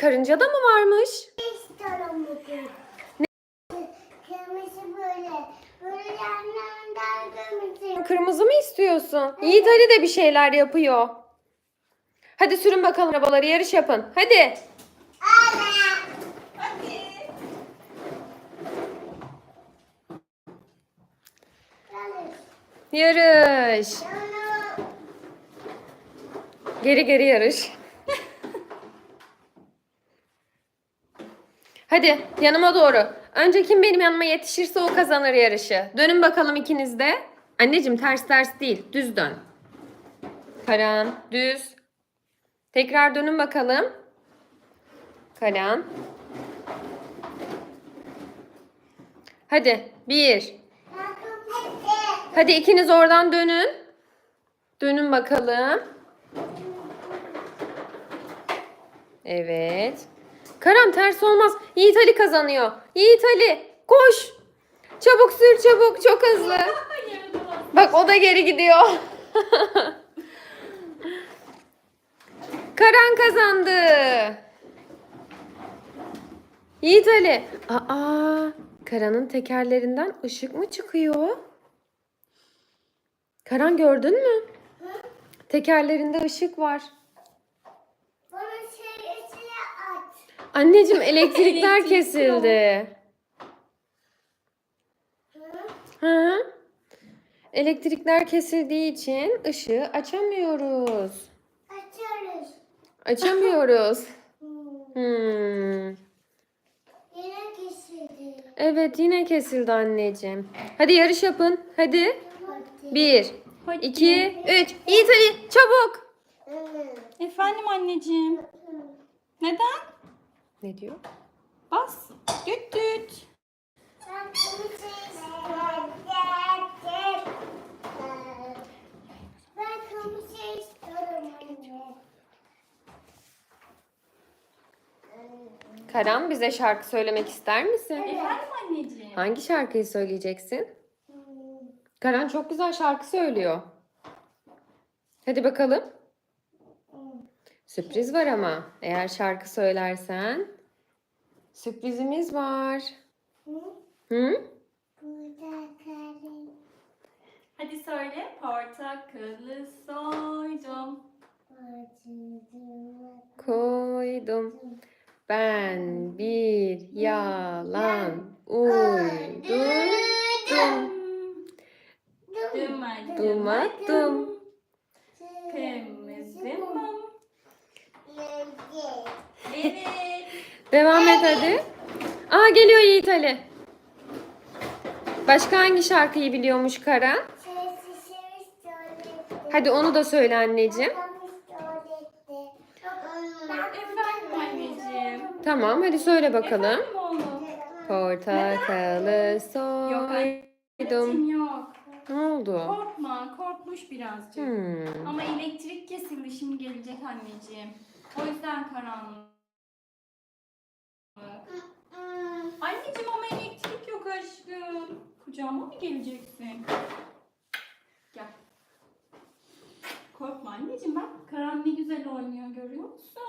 Karınca da mı varmış? İstiyorum bugün. Kırmızı böyle. Böyle yanlarından kırmızı. Kırmızı mı istiyorsun? Yiğit Ali de bir şeyler yapıyor. Hadi sürün bakalım arabaları yarış yapın. Hadi. Yarış. Geri geri yarış. Hadi yanıma doğru. Önce kim benim yanıma yetişirse o kazanır yarışı. Dönün bakalım ikiniz de. Anneciğim ters ters değil. Düz dön. Karan düz. Tekrar dönün bakalım. Karan. Hadi bir. Hadi ikiniz oradan dönün. Dönün bakalım. Evet. Karan ters olmaz. Yiğit Ali kazanıyor. Yiğit Ali koş. Çabuk sür çabuk çok hızlı. Bak o da geri gidiyor. Karan kazandı. Yiğit Ali. Aa, Karan'ın tekerlerinden ışık mı çıkıyor? Karan gördün mü? Tekerlerinde ışık var. Anneciğim elektrikler Elektrik kesildi. Hı? Elektrikler kesildiği için ışığı açamıyoruz. Açarız. Açamıyoruz. Hmm. Yine kesildi. Evet yine kesildi anneciğim. Hadi yarış yapın. Hadi. Hadi. Bir, Hadi. iki, üç. Yiğit Ali çabuk. Efendim anneciğim. Neden? Ne diyor? Bas. Düt düt. Karan bize şarkı söylemek ister misin? Efendim anneciğim. Hangi şarkıyı söyleyeceksin? Hmm. Karan çok güzel şarkı söylüyor. Hadi bakalım. Sürpriz var ama. Eğer şarkı söylersen sürprizimiz var. Hı? Hı? Burada karım. Hadi söyle. Portakalı soydum. Acıdım. Koydum. Ben bir yalan uydurdum. Dumadım. Dumadım. Kırmızı mum. Yedi. Evet. Devam et hadi. Aa geliyor Yiğit Ali. Başka hangi şarkıyı biliyormuş Karan? Hadi onu da söyle. Efendim anneciğim. Tamam hadi söyle bakalım. Efendim oğlum. Portakalı Yok soydum. anneciğim yok. Ne oldu? Korkma. Korkmuş birazcık. Hmm. Ama elektrik kesildi şimdi gelecek anneciğim. O yüzden karanlık. Kucağıma mı geleceksin? Gel. Korkma anneciğim bak. Karan ne güzel oynuyor görüyor musun?